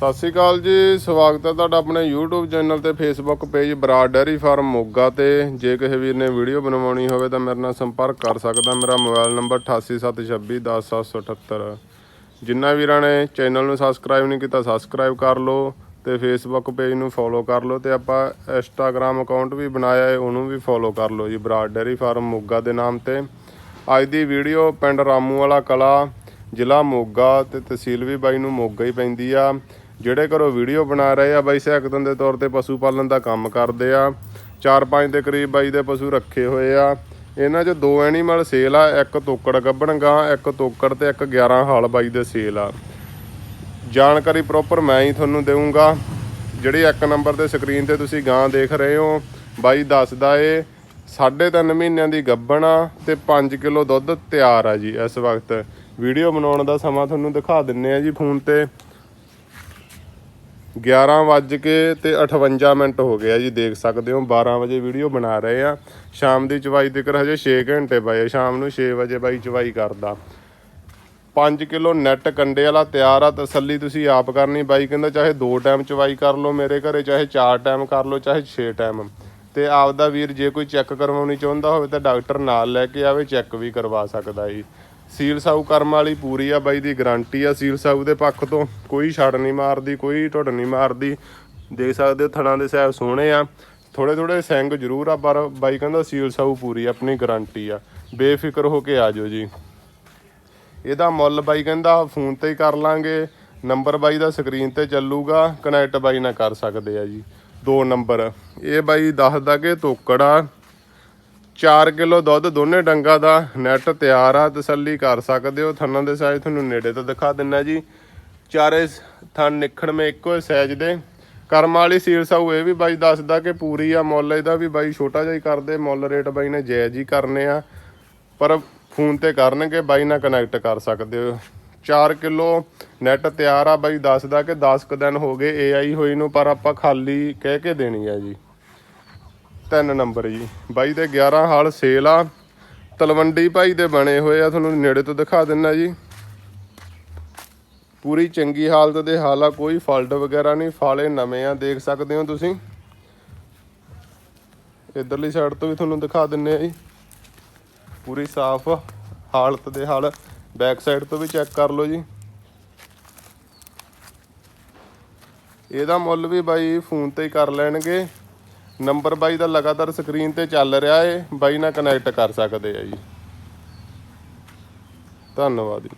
ਸਤਿ ਸ਼੍ਰੀ ਅਕਾਲ ਜੀ, ਸਵਾਗਤ ਹੈ ਤੁਹਾਡਾ ਆਪਣੇ YouTube ਚੈਨਲ ਤੇ Facebook page Broad dairy farm Moga ਤੇ। ਜੇ ਕਿਸੇ ਵੀਰ ਨੇ ਵੀਡੀਓ ਬਣਵਾਉਣੀ ਹੋਵੇ ਤਾਂ ਮੇਰੇ ਨਾਲ ਸੰਪਰਕ ਕਰ ਸਕਦਾ, ਮੇਰਾ ਮੋਬਾਈਲ ਨੰਬਰ 8876210778 ਜਿਨ੍ਹਾਂ ਵੀਰਾਂ ਨੇ ਚੈਨਲ ਨੂੰ ਸਬਸਕ੍ਰਾਈਬ ਨਹੀਂ ਕੀਤਾ ਸਬਸਕ੍ਰਾਈਬ ਕਰ ਲਓ ਤੇ Facebook ਪੇਜ ਨੂੰ ਫੋਲੋ ਕਰ ਲਓ ਤੇ ਆਪਾਂ Instagram ਅਕਾਊਂਟ ਵੀ ਬਣਾਇਆ ਹੈ, ਉਹਨੂੰ ਵੀ ਫੋਲੋ ਕਰ ਲਓ ਜੀ ਬਰਾਡ ਡੈਰੀ ਫਾਰਮ ਮੋਗਾ ਦੇ ਨਾਮ ਤੇ। ਅੱਜ ਦੀ ਵੀਡੀਓ ਪਿੰਡ ਰਾਮੂ ਵਾਲਾ ਕਲਾ, ਜ਼ਿਲ੍ਹਾ ਮੋਗਾ ਤੇ ਤਹਿਸੀਲ ਵੀ ਬਾਈ ਨੂੰ ਮੋਗਾ ਹੀ ਪੈਂਦੀ ਆ। ਜਿਹੜੇ ਘਰੋਂ ਵੀਡੀਓ ਬਣਾ ਰਹੇ ਆ ਬਾਈ ਸਹਾਇਕਤਨ ਦੇ ਤੌਰ ਤੇ ਪਸ਼ੂ ਪਾਲਣ ਦਾ ਕੰਮ ਕਰਦੇ ਆ 4-5 ਦੇ ਕਰੀਬ ਬਾਈ ਦੇ ਪਸ਼ੂ ਰੱਖੇ ਹੋਏ ਆ। ਇਹਨਾਂ 'ਚ ਦੋ ਐਨੀਮਲ ਸੇਲ ਆ, ਇੱਕ ਤੋਕੜ ਗੱਭਣ ਗਾਂ, ਇੱਕ ਤੋਕੜ ਤੇ ਇੱਕ 11 ਹਾਲ ਬਾਈ ਦੇ ਸੇਲ ਆ। ਜਾਣਕਾਰੀ ਪ੍ਰੋਪਰ ਮੈਂ ਹੀ ਤੁਹਾਨੂੰ ਦੇਵਾਂਗਾ ਜਿਹੜੀ ਇੱਕ ਨੰਬਰ ਤੇ ਸਕਰੀਨ ਤੇ ਤੁਸੀਂ ਗਾਂ ਦੇਖ ਰਹੇ ਹੋ, ਬਾਈ ਦੱਸਦਾ ਏ, ਸਾਢੇ ਤਿੰਨ ਮਹੀਨਿਆਂ ਦੀ ਗੱਭਣ ਆ ਤੇ 5 ਕਿਲੋ ਦੁੱਧ ਤਿਆਰ ਆ ਜੀ ਇਸ ਵਕਤ। ਵੀਡੀਓ ਬਣਾਉਣ ਦਾ ਸਮਾਂ ਤੁਹਾਨੂੰ ਦਿਖਾ ਦਿੰਨੇ ਆ ਜੀ ਫੋਨ ਤੇ। 11 ਵੱਜ ਕੇ ਤੇ 58 ਮਿੰਟ ਹੋ ਗਿਆ ਜੀ, ਦੇਖ ਸਕਦੇ ਹੋ 12 ਵਜੇ ਵੀਡੀਓ ਬਣਾ ਰਹੇ ਆ। ਸ਼ਾਮ ਦੀ ਚਵਾਈ ਤੱਕ ਹਜੇ 6 ਘੰਟੇ ਪਏ ਸ਼ਾਮ ਨੂੰ 6 ਵਜੇ ਬਾਈ ਚਵਾਈ ਕਰਦਾ। 5 ਕਿਲੋ ਨੈਟ ਕੰਡੇ ਵਾਲਾ ਤਿਆਰ ਆ, ਤਸੱਲੀ ਤੁਸੀਂ ਆਪ ਕਰਨੀ। ਬਾਈ ਕਹਿੰਦਾ ਚਾਹੇ ਦੋ ਟਾਈਮ ਚਵਾਈ ਕਰ ਲਓ ਮੇਰੇ ਘਰੇ, ਚਾਹੇ ਚਾਰ ਟਾਈਮ ਕਰ ਲਓ, ਚਾਹੇ 6 ਟਾਈਮ। ਤੇ ਆਪਦਾ ਵੀਰ ਜੇ ਕੋਈ ਚੈੱਕ ਕਰਵਾਉਣੀ ਚਾਹੁੰਦਾ ਹੋਵੇ ਤਾਂ ਡਾਕਟਰ ਨਾਲ ਲੈ ਕੇ ਆਵੇ, ਚੈੱਕ ਵੀ ਕਰਵਾ ਸਕਦਾ ਜੀ। ਸੀਲ ਸਾਊ ਕਰਮ ਵਾਲੀ ਪੂਰੀ ਆ ਬਾਈ ਦੀ ਗਾਰੰਟੀ ਆ ਸੀਲ ਸਾਊ ਦੇ ਪੱਖ ਤੋਂ। ਕੋਈ ਛੜ ਨਹੀਂ ਮਾਰਦੀ, ਕੋਈ ਢੁੱਡ ਨਹੀਂ ਮਾਰਦੀ। ਦੇਖ ਸਕਦੇ ਹੋ ਥਣਾ ਦੇ ਸਾਹਿਬ ਸੋਹਣੇ ਆ। ਥੋੜੇ ਥੋੜੇ ਸਿੰਗ ਜ਼ਰੂਰ ਆ, ਪਰ ਬਾਈ ਕਹਿੰਦਾ ਸੀਲ ਸਾਊ ਪੂਰੀ ਆਪਣੀ ਗਾਰੰਟੀ ਆ। ਬੇਫਿਕਰ ਹੋ ਕੇ ਆ ਜਾਓ ਜੀ। ਇਹਦਾ ਮੁੱਲ ਬਾਈ ਕਹਿੰਦਾ ਫੋਨ ਤੇ ਹੀ ਕਰ ਲਾਂਗੇ। ਨੰਬਰ ਬਾਈ ਦਾ ਸਕਰੀਨ ਤੇ ਚੱਲੂਗਾ, ਕਨੈਕਟ ਬਾਈ ਨਾਲ ਕਰ ਸਕਦੇ ਆ ਜੀ। ਦੋ ਨੰਬਰ। ਇਹ ਬਾਈ ਦੱਸਦਾ ਕਿ ਤੋਕੜਾ 4 ਕਿਲੋ ਦੁੱਧ ਦੋਨੇ ਡੰਗਾ ਦਾ ਨੈਟ ਤਿਆਰ ਆ, ਤਸੱਲੀ ਕਰ ਸਕਦੇ ਹੋ। ਥਣਾਂ ਦੇ ਸਾਈਜ਼ ਤੁਹਾਨੂੰ ਨੇੜੇ ਤੋਂ ਦਿਖਾ ਦਿੰਨਾ ਜੀ। ਚਾਰੇ ਥਣ ਨਿਖਣ ਮੇ ਇੱਕੋ ਸਾਈਜ਼ ਦੇ। ਕਰਮ ਵਾਲੀ ਸੀਲ ਸਾਊ ਇਹ ਵੀ ਬਾਈ ਦੱਸਦਾ ਕਿ ਪੂਰੀ ਆ, ਮੁੱਲ ਇਹਦਾ ਵੀ ਬਾਈ ਛੋਟਾ ਜਿਹਾ ਹੀ ਕਰਦੇ, ਮੁੱਲ ਰੇਟ ਬਾਈ ਨੇ ਜਾਇਜ਼ ਹੀ ਕਰਨੇ ਆ। ਪਰ ਫੋਨ ਤੇ ਕਰਨਗੇ, ਬਾਈ ਨਾਲ ਕਨੈਕਟ ਕਰ ਸਕਦੇ ਹੋ। 4 ਕਿਲੋ ਨੈਟ ਤਿਆਰ ਆ, ਬਾਈ ਦੱਸਦਾ ਕਿ 10 ਕੁ ਦਿਨ ਹੋ ਗਏ ਏਆਈ ਹੋਈ ਨੂੰ, ਪਰ ਆਪਾਂ ਖਾਲੀ ਕਹਿ ਕੇ ਦੇਣੀ ਆ ਜੀ। ਤਿੰਨ ਨੰਬਰ ਜੀ। ਬਾਈ ਦੇ 11 ਹਾਲ ਸੇਲ ਆ। ਤਲਵੰਡੀ ਭਾਈ ਦੇ ਬਣੇ ਹੋਏ ਆ, ਤੁਹਾਨੂੰ ਨੇੜੇ ਤੋਂ ਦਿਖਾ ਦਿੰਨਾ ਜੀ। ਪੂਰੀ ਚੰਗੀ ਹਾਲਤ ਦੇ ਹਾਲ ਆ, ਕੋਈ ਫਾਲਟ ਵਗੈਰਾ ਨਹੀਂ, ਫਾਲੇ ਨਵੇਂ ਆ, ਦੇਖ ਸਕਦੇ ਹੋ ਤੁਸੀਂ। ਇਧਰਲੀ ਸਾਈਡ ਤੋਂ ਵੀ ਤੁਹਾਨੂੰ ਦਿਖਾ ਦਿੰਨੇ ਆ ਜੀ। ਪੂਰੀ ਸਾਫ਼ ਹਾਲਤ ਦੇ ਹਾਲ ਬੈਕ ਸਾਈਡ ਤੋਂ ਵੀ ਚੈੱਕ ਕਰ ਲਓ ਜੀ। ਇਹਦਾ ਮੁੱਲ ਵੀ ਬਾਈ ਫੋਨ ਤੇ ਹੀ ਕਰ ਲੈਣਗੇ। ਨੰਬਰ ਬਾਈ ਦਾ ਲਗਾਤਾਰ ਸਕਰੀਨ ਤੇ ਚੱਲ ਰਿਹਾ ਏ। ਬਾਈ ਨਾਲ ਕਨੈਕਟ ਕਰ ਸਕਦੇ ਆ ਜੀ। ਧੰਨਵਾਦ ਜੀ।